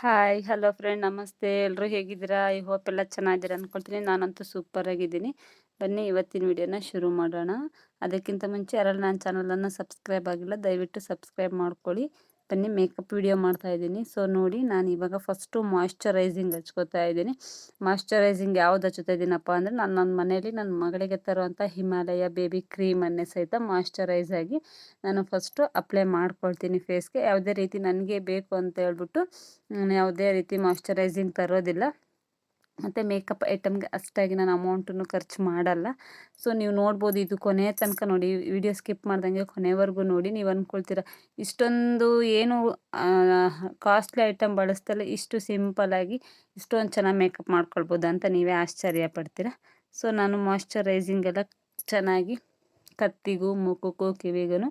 Hi hello friend ನಮಸ್ತೆ. ಎಲ್ಲರೂ ಹೇಗಿದ್ದೀರಾ? ಐ ಹೋಪ್ ಎಲ್ಲ ಚೆನ್ನಾಗಿದ್ದೀರಾ ಅಂದ್ಕೊಳ್ತೀನಿ ನಾನಂತೂ ಸೂಪರ್ ಆಗಿದ್ದೀನಿ. ಬನ್ನಿ, ಇವತ್ತಿನ ವಿಡಿಯೋನ ಶುರು ಮಾಡೋಣ. ಅದಕ್ಕಿಂತ ಮುಂಚೆ ಯಾರಲ್ಲಿ ನನ್ನ ಚಾನಲನ್ನು ಸಬ್ಸ್ಕ್ರೈಬ್ ಆಗಿಲ್ಲ, ದಯವಿಟ್ಟು ಸಬ್ಸ್ಕ್ರೈಬ್ ಮಾಡ್ಕೊಳ್ಳಿ. ಬನ್ನಿ ಮೇಕಪ್ ವಿಡಿಯೋ ಮಾಡ್ತಾ ಇದ್ದೀನಿ. ಸೊ ನೋಡಿ ನಾನು ಇವಾಗ ಫಸ್ಟು ಮಾಯ್ಶ್ಚರೈಸಿಂಗ್ ಹಚ್ಕೋತಾ ಇದ್ದೀನಿ. ಮಾಯ್ಶ್ಚರೈಸಿಂಗ್ ಯಾವ್ದು ಹಚ್ಚುತ್ತಾ ಇದ್ದೀನಪ್ಪ ಅಂದರೆ ನಾನು ನನ್ನ ಮನೆಯಲ್ಲಿ ನನ್ನ ಮಗಳಿಗೆ ತರುವಂಥ ಹಿಮಾಲಯ ಬೇಬಿ ಕ್ರೀಮನ್ನೇ ಸಹಿತ ಮಾಯ್ಶ್ಚರೈಸ್ ಆಗಿ ನಾನು ಫಸ್ಟು ಅಪ್ಲೈ ಮಾಡ್ಕೊಳ್ತೀನಿ ಫೇಸ್ಗೆ ಯಾವುದೇ ರೀತಿ ನನಗೆ ಬೇಕು ಅಂತ ಹೇಳ್ಬಿಟ್ಟು ನಾನು ಯಾವುದೇ ರೀತಿ ಮಾಯ್ಶ್ಚರೈಸಿಂಗ್ ತರೋದಿಲ್ಲ. ಮತ್ತು ಮೇಕಪ್ ಐಟಮ್ಗೆ ಅಷ್ಟಾಗಿ ನಾನು ಅಮೌಂಟನ್ನು ಖರ್ಚು ಮಾಡಲ್ಲ. ಸೊ ನೀವು ನೋಡ್ಬೋದು ಇದು ಕೊನೆಯ ತನಕ ನೋಡಿ ವಿಡಿಯೋ ಸ್ಕಿಪ್ ಮಾಡ್ದಂಗೆ ಕೊನೆವರೆಗೂ ನೋಡಿ, ನೀವು ಅಂದ್ಕೊಳ್ತೀರ ಇಷ್ಟೊಂದು ಏನು ಕಾಸ್ಟ್ಲಿ ಐಟಮ್ ಬಳಸ್ತಲ್ಲ ಇಷ್ಟು ಸಿಂಪಲಾಗಿ ಇಷ್ಟೊಂದು ಚೆನ್ನಾಗಿ ಮೇಕಪ್ ಮಾಡ್ಕೊಳ್ಬೋದು ಅಂತ ನೀವೇ ಆಶ್ಚರ್ಯ ಪಡ್ತೀರ. ಸೊ ನಾನು ಮಾಯಶ್ಚರೈಸಿಂಗ್ ಎಲ್ಲ ಚೆನ್ನಾಗಿ ಕತ್ತಿಗೂ ಮುಖಕ್ಕೂ ಕಿವಿಗೂ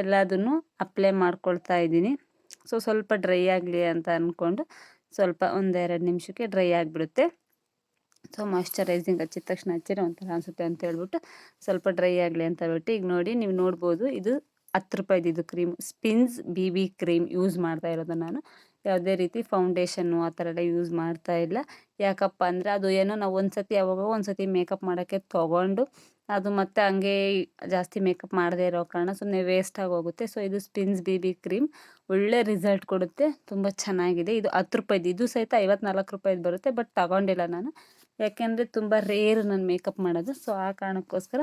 ಎಲ್ಲದನ್ನು ಅಪ್ಲೈ ಮಾಡ್ಕೊಳ್ತಾ ಇದ್ದೀನಿ. ಸೊ ಸ್ವಲ್ಪ ಡ್ರೈ ಆಗಲಿ ಅಂತ ಅಂದ್ಕೊಂಡು ಸ್ವಲ್ಪ ಒಂದೆರಡು ನಿಮಿಷಕ್ಕೆ ಡ್ರೈ ಆಗಿಬಿಡುತ್ತೆ. ಸೊ ಮಾಯ್ಶ್ಚರೈಸಿಂಗ್ ಹಚ್ಚಿದ ತಕ್ಷಣ ಹಚ್ಚಿರೋ ಒಂಥರ ಅನಿಸುತ್ತೆ ಅಂತ ಹೇಳ್ಬಿಟ್ಟು ಸ್ವಲ್ಪ ಡ್ರೈ ಆಗಲಿ ಅಂತ ಹೇಳ್ಬಿಟ್ಟು ಈಗ ನೋಡಿ ನೀವು ನೋಡ್ಬೋದು ಇದು ಹತ್ತು ರೂಪಾಯಿದು ಇದು cream Spinz B B cream use ಮಾಡ್ತಾ ಇರೋದು ನಾನು. ಯಾವುದೇ ರೀತಿ ಫೌಂಡೇಶನ್ನು ಆ ಥರ ಎಲ್ಲ ಯೂಸ್ ಮಾಡ್ತಾ ಇಲ್ಲ. ಯಾಕಪ್ಪ ಅಂದರೆ ಅದು ಏನೋ ನಾವು ಒಂದು ಸತಿ ಯಾವಾಗ ಒಂದು ಸತಿ ಮೇಕಪ್ ಮಾಡೋಕ್ಕೆ ತೊಗೊಂಡು ಅದು ಮತ್ತೆ ಹಂಗೆ ಜಾಸ್ತಿ ಮೇಕಪ್ ಮಾಡದೇ ಇರೋ ಕಾರಣ ಸುಮ್ಮನೆ ವೇಸ್ಟ್ ಆಗೋಗುತ್ತೆ ಸೊ ಇದು ಸ್ಪಿನ್ಸ್ ಬಿ ಬಿ ಕ್ರೀಮ್ ಒಳ್ಳೆ ರಿಸಲ್ಟ್ ಕೊಡುತ್ತೆ. ತುಂಬ ಚೆನ್ನಾಗಿದೆ. ಇದು ಹತ್ತು ರೂಪಾಯಿದು, ಇದು ಸಹಿತ ಐವತ್ನಾಲ್ಕು ರೂಪಾಯಿದು ಬರುತ್ತೆ ಬಟ್ ತಗೊಂಡಿಲ್ಲ ನಾನು. ಯಾಕೆಂದರೆ ತುಂಬ ರೇರ್ ನಾನು ಮೇಕಪ್ ಮಾಡೋದು. ಸೊ ಆ ಕಾರಣಕ್ಕೋಸ್ಕರ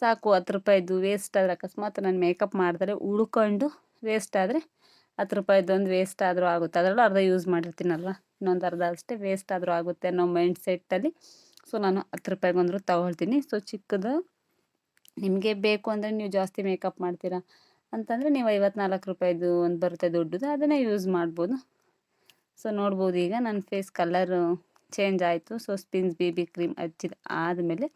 ಸಾಕು ಹತ್ತು ರೂಪಾಯಿದು ವೇಸ್ಟ್ ಆದರೆ ಅಕಸ್ಮಾತ್ ನಾನು ಮೇಕಪ್ ಮಾಡಿದ್ರೆ ಉಳ್ಕೊಂಡು ವೇಸ್ಟ್ ಆದರೆ ಹತ್ತು ರೂಪಾಯಿದು ಒಂದು ವೇಸ್ಟ್ ಆದರೂ ಆಗುತ್ತೆ. ಅದರಲ್ಲೂ ಅರ್ಧ ಯೂಸ್ ಮಾಡಿರ್ತೀನಲ್ವ? ಇನ್ನೊಂದು ಅರ್ಧ ಅಷ್ಟೇ ವೇಸ್ಟ್ ಆದರೂ ಆಗುತ್ತೆ ಅನ್ನೋ ಮೈಂಡ್ ಸೆಟ್ಟಲ್ಲಿ ಸೊ ನಾನು ಹತ್ತು ರೂಪಾಯಿಗೆ ಬಂದರೂ ತೊಗೊಳ್ತೀನಿ. ಸೊ ಚಿಕ್ಕದು, ನಿಮಗೆ ಬೇಕು ಅಂದರೆ ನೀವು ಜಾಸ್ತಿ ಮೇಕಪ್ ಮಾಡ್ತೀರಾ? ಅಂತಂದರೆ ನೀವು ಐವತ್ನಾಲ್ಕು ರೂಪಾಯಿದು ಒಂದು ಬರುತ್ತೆ ದೊಡ್ಡದು, ಅದನ್ನೇ ಯೂಸ್ ಮಾಡ್ಬೋದು. ಸೊ ನೋಡ್ಬೋದು ಈಗ. ನನ್ನ ಫೇಸ್ ಕಲರು ಚೇಂಜ್ ಆಯಿತು. So Spinz B B cream ಹಚ್ಚಿದ ಆದಮೇಲೆ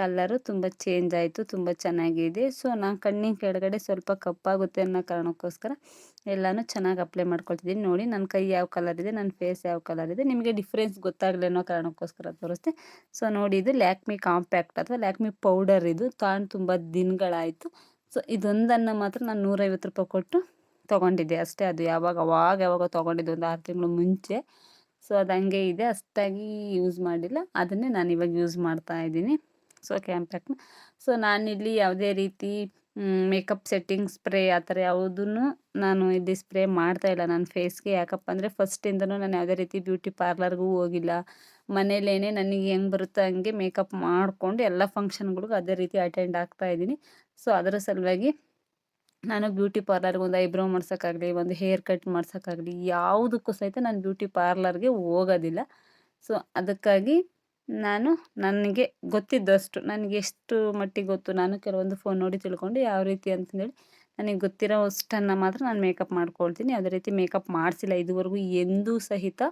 ಕಲ್ಲರು ತುಂಬ ಚೇಂಜ್ ಆಯಿತು, ತುಂಬ ಚೆನ್ನಾಗಿದೆ. ಸೊ ನಾನು ಕಣ್ಣಿನ ಕೆಳಗಡೆ ಸ್ವಲ್ಪ ಕಪ್ಪಾಗುತ್ತೆ ಅನ್ನೋ ಕಾರಣಕ್ಕೋಸ್ಕರ ಎಲ್ಲನೂ ಚೆನ್ನಾಗಿ ಅಪ್ಲೈ ಮಾಡ್ಕೊಳ್ತಿದ್ದೀನಿ. ನೋಡಿ, ನನ್ನ ಕೈ ಯಾವ ಕಲರ್ ಇದೆ, ನನ್ನ ಫೇಸ್ ಯಾವ ಕಲರ್ ಇದೆ, ನಿಮಗೆ ಡಿಫ್ರೆನ್ಸ್ ಗೊತ್ತಾಗಲಿ ಅನ್ನೋ ಕಾರಣಕ್ಕೋಸ್ಕರ ತೋರಿಸ್ತೆ ಸೊ ನೋಡಿ, ಇದು ಲ್ಯಾಕ್ಮಿ ಕಾಂಪ್ಯಾಕ್ಟ್ ಅಥವಾ ಲ್ಯಾಕ್ಮಿ ಪೌಡರ್ ಇದು. ತಾನು ತುಂಬ ದಿನಗಳಾಯಿತು. ಸೊ ಇದೊಂದನ್ನು ಮಾತ್ರ ನಾನು ನೂರೈವತ್ತು ರೂಪಾಯಿ ಕೊಟ್ಟು ತೊಗೊಂಡಿದ್ದೆ. ಅಷ್ಟೇ, ಅದು ಯಾವಾಗ, ಅವಾಗ, ಯಾವಾಗ ತೊಗೊಂಡಿದ್ದು ಒಂದು ಆರು ತಿಂಗಳು ಮುಂಚೆ. ಸೊ ಅದು ಹಂಗೆ ಇದೆ. ಅಷ್ಟಾಗಿ ಯೂಸ್ ಮಾಡಿಲ್ಲ. ಅದನ್ನೇ ನಾನು ಇವಾಗ ಯೂಸ್ ಮಾಡ್ತಾ ಇದ್ದೀನಿ. ಸೊ ಕ್ಯಾಂಪ್ಯಾಕ್ನ ಸೊ ನಾನಿಲ್ಲಿ ಯಾವುದೇ ರೀತಿ ಮೇಕಪ್ ಸೆಟ್ಟಿಂಗ್ ಸ್ಪ್ರೇ ಆ ಥರ ಯಾವುದನ್ನು ನಾನು ಇಲ್ಲಿ ಸ್ಪ್ರೇ ಮಾಡ್ತಾ ಇಲ್ಲ. ನನ್ನ ಫೇಸ್ಗೆ ಯಾಕಪ್ಪ ಅಂದರೆ ಫಸ್ಟಿಂದನೂ ನಾನು ಯಾವುದೇ ರೀತಿ ಬ್ಯೂಟಿ ಪಾರ್ಲರ್ಗೂ ಹೋಗಿಲ್ಲ. ಮನೇಲೇನೆ ನನಗೆ ಹೆಂಗೆ ಬರುತ್ತೋ ಹಂಗೆ ಮೇಕಪ್ ಮಾಡಿಕೊಂಡು ಎಲ್ಲ ಫಂಕ್ಷನ್ಗಳಿಗೂ ಅದೇ ರೀತಿ ಅಟೆಂಡ್ ಆಗ್ತಾ ಇದ್ದೀನಿ. ಸೊ ಅದರ ಸಲುವಾಗಿ ನಾನು ಬ್ಯೂಟಿ ಪಾರ್ಲರ್ಗೆ ಒಂದು ಐಬ್ರೋ ಮಾಡ್ಸೋಕ್ಕಾಗಲಿ, ಒಂದು ಹೇರ್ ಕಟ್ ಮಾಡ್ಸೋಕ್ಕಾಗಲಿ, ಯಾವುದಕ್ಕೂ ಸಹಿತ ನಾನು ಬ್ಯೂಟಿ ಪಾರ್ಲರ್ಗೆ ಹೋಗೋದಿಲ್ಲ. ಸೊ, ಅದಕ್ಕಾಗಿ ನಾನು ನನಗೆ ಗೊತ್ತಿದ್ದಷ್ಟು, ನನಗೆ ಎಷ್ಟು ಮಟ್ಟಿಗೆ ಗೊತ್ತು ನಾನು ಕೆಲವೊಂದು ಫೋನ್ ನೋಡಿ ತಿಳ್ಕೊಂಡು ಯಾವ ರೀತಿ ಅಂತಂದೇಳಿ ನನಗೆ ಗೊತ್ತಿರೋ ಅಷ್ಟನ್ನು ಮಾತ್ರ ನಾನು ಮೇಕಪ್ ಮಾಡ್ಕೊಳ್ತೀನಿ. ಅದೇ ರೀತಿ ಮೇಕಪ್ ಮಾಡಿಸಿಲ್ಲ ಇದುವರೆಗೂ ಎಂದೂ ಸಹಿತ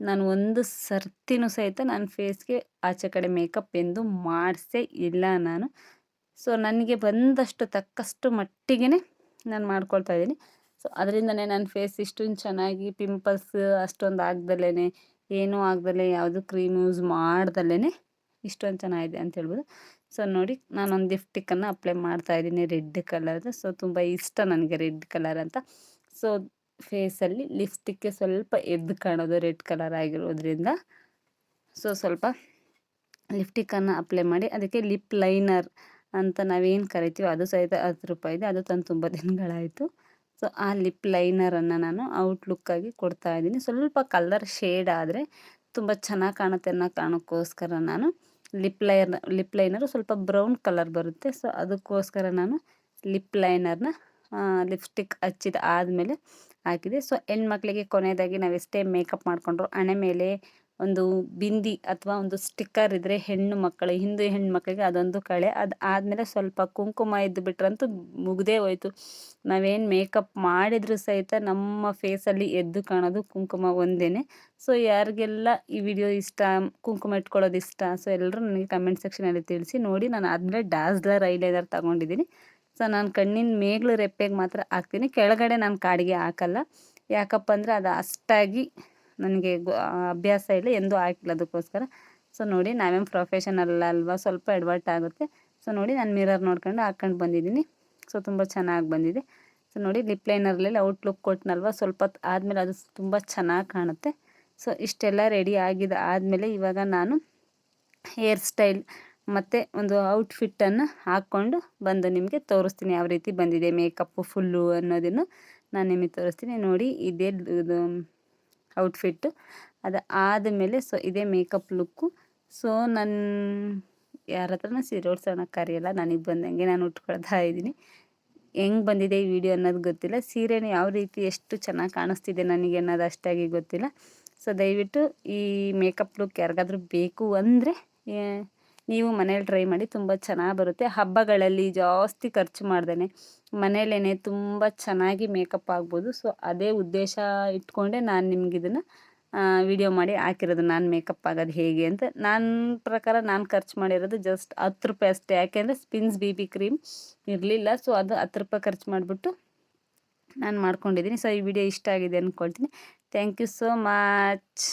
ನಾನು ಒಂದು ಸರ್ತಿನೂ ಸಹಿತ ನನ್ನ ಫೇಸ್ಗೆ ಆಚೆ ಕಡೆ ಮೇಕಪ್ ಎಂದು ಮಾಡಿಸೇ ಇಲ್ಲ ನಾನು. ಸೊ ನನಗೆ ಬಂದಷ್ಟು ತಕ್ಕಷ್ಟು ಮಟ್ಟಿಗೆ ನಾನು ಮಾಡ್ಕೊಳ್ತಾ ಇದ್ದೀನಿ. ಸೊ ಅದರಿಂದನೇ ನನ್ನ ಫೇಸ್ ಇಷ್ಟೊಂದು ಚೆನ್ನಾಗಿ ಪಿಂಪಲ್ಸ್ ಅಷ್ಟೊಂದು ಆಗ್ದಲೇ ಏನೂ ಆಗ್ದಲೇ ಯಾವುದು ಕ್ರೀಮ್ ಯೂಸ್ ಮಾಡ್ದಲೇ ಇಷ್ಟೊಂದು ಚೆನ್ನಾಗಿದೆ ಅಂತ ಹೇಳ್ಬೋದು. ಸೊ ನೋಡಿ, ನಾನೊಂದು ಲಿಫ್ಟಿಕ್ಕನ್ನು ಅಪ್ಲೈ ಮಾಡ್ತಾ ಇದ್ದೀನಿ ರೆಡ್ ಕಲರ್ದು ಸೊ ತುಂಬ ಇಷ್ಟ ನನಗೆ ರೆಡ್ ಕಲರ್ ಅಂತ. ಸೊ ಫೇಸಲ್ಲಿ ಲಿಫ್ಟಿಕ್ಕೆ ಸ್ವಲ್ಪ ಎದ್ದು ಕಾಣೋದು ರೆಡ್ ಕಲರ್ ಆಗಿರೋದ್ರಿಂದ. ಸೊ ಸ್ವಲ್ಪ ಲಿಫ್ಟಿಕ್ಕನ್ನು ಅಪ್ಲೈ ಮಾಡಿ, ಅದಕ್ಕೆ ಲಿಪ್ ಲೈನರ್ ಅಂತ ನಾವೇನು ಕರಿತೀವೋ ಅದು ಸಹಿತ ಹತ್ತು ರೂಪಾಯಿ ಇದೆ. ಅದು ತಂದು ತುಂಬ ದಿನಗಳಾಯಿತು. ಸೊ ಆ ಲಿಪ್ ಲೈನರನ್ನು ನಾನು ಔಟ್ಲುಕ್ಕಾಗಿ ಕೊಡ್ತಾ ಇದ್ದೀನಿ. ಸ್ವಲ್ಪ ಕಲರ್ ಶೇಡ್ ಆದರೆ ತುಂಬ ಚೆನ್ನಾಗಿ ಕಾಣುತ್ತೆ ಅನ್ನೋ ಕಾರಣಕ್ಕೋಸ್ಕರ ನಾನು ಲಿಪ್ ಲೈನರ್ ಲಿಪ್ ಲೈನರು ಸ್ವಲ್ಪ ಬ್ರೌನ್ ಕಲರ್ ಬರುತ್ತೆ. ಸೊ ಅದಕ್ಕೋಸ್ಕರ ನಾನು ಲಿಪ್ ಲೈನರ್ನ ಲಿಪ್ಸ್ಟಿಕ್ ಹಚ್ಚಿದ ಆದಮೇಲೆ ಹಾಕಿದೆ. ಸೊ ಹೆಣ್ಮಕ್ಳಿಗೆ ಕೊನೆಯದಾಗಿ ನಾವು ಎಷ್ಟೇ ಮೇಕಪ್ ಮಾಡಿಕೊಂಡ್ರು ಹಣೆ ಮೇಲೆ ಒಂದು ಬಿಂದಿ ಅಥವಾ ಒಂದು ಸ್ಟಿಕ್ಕರ್ ಇದ್ದರೆ ಹೆಣ್ಣು ಮಕ್ಕಳು, ಹಿಂದೂ ಹೆಣ್ಣು ಮಕ್ಕಳಿಗೆ ಅದೊಂದು ಕಳೆ. ಅದು ಆದಮೇಲೆ ಸ್ವಲ್ಪ ಕುಂಕುಮ ಇದ್ದು ಬಿಟ್ರಂತೂ ಮುಗ್ದೇ ಹೋಯ್ತು. ನಾವೇನು ಮೇಕಪ್ ಮಾಡಿದರೂ ಸಹಿತ ನಮ್ಮ ಫೇಸಲ್ಲಿ ಎದ್ದು ಕಾಣೋದು ಕುಂಕುಮ ಒಂದೇ ಸೊ ಯಾರಿಗೆಲ್ಲ ಈ ವಿಡಿಯೋ ಇಷ್ಟ, ಕುಂಕುಮ ಇಟ್ಕೊಳ್ಳೋದು ಇಷ್ಟ ಸೊ ಎಲ್ಲರೂ ನನಗೆ ಕಮೆಂಟ್ ಸೆಕ್ಷನಲ್ಲಿ ತಿಳಿಸಿ. ನೋಡಿ, ನಾನು ಆದಮೇಲೆ ಡಾಸ್ಲರ್ ಐಲೈನರ್ ತಗೊಂಡಿದ್ದೀನಿ. ಸೊ ನಾನು ಕಣ್ಣಿನ ಮೇಗ್ಲು ರೆಪ್ಪೆಗೆ ಮಾತ್ರ ಹಾಕ್ತೀನಿ. ಕೆಳಗಡೆ ನಾನು ಕಾಡಿಗೆ ಹಾಕಲ್ಲ. ಯಾಕಪ್ಪ ಅಂದರೆ ಅದು ಅಷ್ಟಾಗಿ ನನಗೆ ಅಭ್ಯಾಸ ಇಲ್ಲ, ಎಂದೂ ಹಾಕಿಲ್ಲ ಅದಕ್ಕೋಸ್ಕರ. ಸೊ ನೋಡಿ, ನಾವೇನು ಪ್ರೊಫೆಷನಲ್ ಅಲ್ವಾ, ಸ್ವಲ್ಪ ಎಡ್ವರ್ಟ್ ಆಗುತ್ತೆ. ಸೊ ನೋಡಿ, ನಾನು ಮಿರರ್ ನೋಡ್ಕೊಂಡು ಹಾಕ್ಕೊಂಡು ಬಂದಿದ್ದೀನಿ. ಸೊ ತುಂಬ ಚೆನ್ನಾಗಿ ಬಂದಿದೆ. ಸೊ ನೋಡಿ ಲಿಪ್ ಲೈನರ್ಲೆಲ್ಲ ಔಟ್ಲುಕ್ ಕೊಟ್ಟನಲ್ವ ಸ್ವಲ್ಪ ಆದಮೇಲೆ ಅದು ತುಂಬ ಚೆನ್ನಾಗಿ ಕಾಣುತ್ತೆ. ಸೊ ಇಷ್ಟೆಲ್ಲ ರೆಡಿ ಆಗಿದೆ, ಆದಮೇಲೆ ಇವಾಗ ನಾನು ಹೇರ್ ಸ್ಟೈಲ್ ಮತ್ತು ಒಂದು ಔಟ್ಫಿಟ್ಟನ್ನು ಹಾಕ್ಕೊಂಡು ಬಂದು ನಿಮಗೆ ತೋರಿಸ್ತೀನಿ ಯಾವ ರೀತಿ ಬಂದಿದೆ ಮೇಕಪ್ಪು ಫುಲ್ಲು ಅನ್ನೋದನ್ನು ನಾನು ನಿಮಗೆ ತೋರಿಸ್ತೀನಿ. ನೋಡಿ, ಇದೇ ಇದು ಔಟ್ಫಿಟ್ಟು ಅದು ಆದಮೇಲೆ ಸೊ ಇದೇ ಮೇಕಪ್ ಲುಕ್ಕು ಸೊ ನನ್ನ ಯಾರ ಹತ್ರನೂ ಸೀರೆ ಉಡ್ಸೋಣ ಕರೆಯಲ್ಲ, ನನಗೆ ಬಂದಂಗೆ ನಾನು ಉಟ್ಕೊಳ್ತಾ ಇದ್ದೀನಿ. ಹೆಂಗೆ ಬಂದಿದೆ ಈ ವಿಡಿಯೋ ಅನ್ನೋದು ಗೊತ್ತಿಲ್ಲ. ಸೀರೆನ ಯಾವ ರೀತಿ ಎಷ್ಟು ಚೆನ್ನಾಗಿ ಕಾಣಿಸ್ತಿದೆ ನನಗೆ ಅನ್ನೋದು ಅಷ್ಟಾಗಿ ಗೊತ್ತಿಲ್ಲ. ಸೊ ದಯವಿಟ್ಟು ಈ ಮೇಕಪ್ ಲುಕ್ ಯಾರಿಗಾದ್ರೂ ಬೇಕು ಅಂದರೆ ನೀವು ಮನೇಲಿ ಟ್ರೈ ಮಾಡಿ ತುಂಬ ಚೆನ್ನಾಗಿ ಬರುತ್ತೆ. ಹಬ್ಬಗಳಲ್ಲಿ ಜಾಸ್ತಿ ಖರ್ಚು ಮಾಡ್ದೇ ಮನೇಲೇ ತುಂಬ ಚೆನ್ನಾಗಿ ಮೇಕಪ್ ಆಗ್ಬೋದು. ಸೊ ಅದೇ ಉದ್ದೇಶ ಇಟ್ಕೊಂಡೆ ನಾನು ನಿಮ್ಗೆ ಇದನ್ನು ವಿಡಿಯೋ ಮಾಡಿ ಹಾಕಿರೋದು. ನಾನು ಮೇಕಪ್ ಆಗೋದು ಹೇಗೆ ಅಂತ. ನನ್ನ ಪ್ರಕಾರ ನಾನು ಖರ್ಚು ಮಾಡಿರೋದು ಜಸ್ಟ್ ಹತ್ತು ರೂಪಾಯಿ ಅಷ್ಟೇ. ಯಾಕೆಂದರೆ ಸ್ಪಿನ್ಸ್ ಬಿ ಬಿ ಕ್ರೀಮ್ ಇರಲಿಲ್ಲ. ಸೊ ಅದು ಹತ್ತು ರೂಪಾಯಿ ಖರ್ಚು ಮಾಡಿಬಿಟ್ಟು ನಾನು ಮಾಡ್ಕೊಂಡಿದ್ದೀನಿ. ಸೊ ಈ ವಿಡಿಯೋ ಇಷ್ಟ ಆಗಿದೆ ಅಂದ್ಕೊಳ್ತೀನಿ ಥ್ಯಾಂಕ್ ಯು ಸೋ ಮಚ್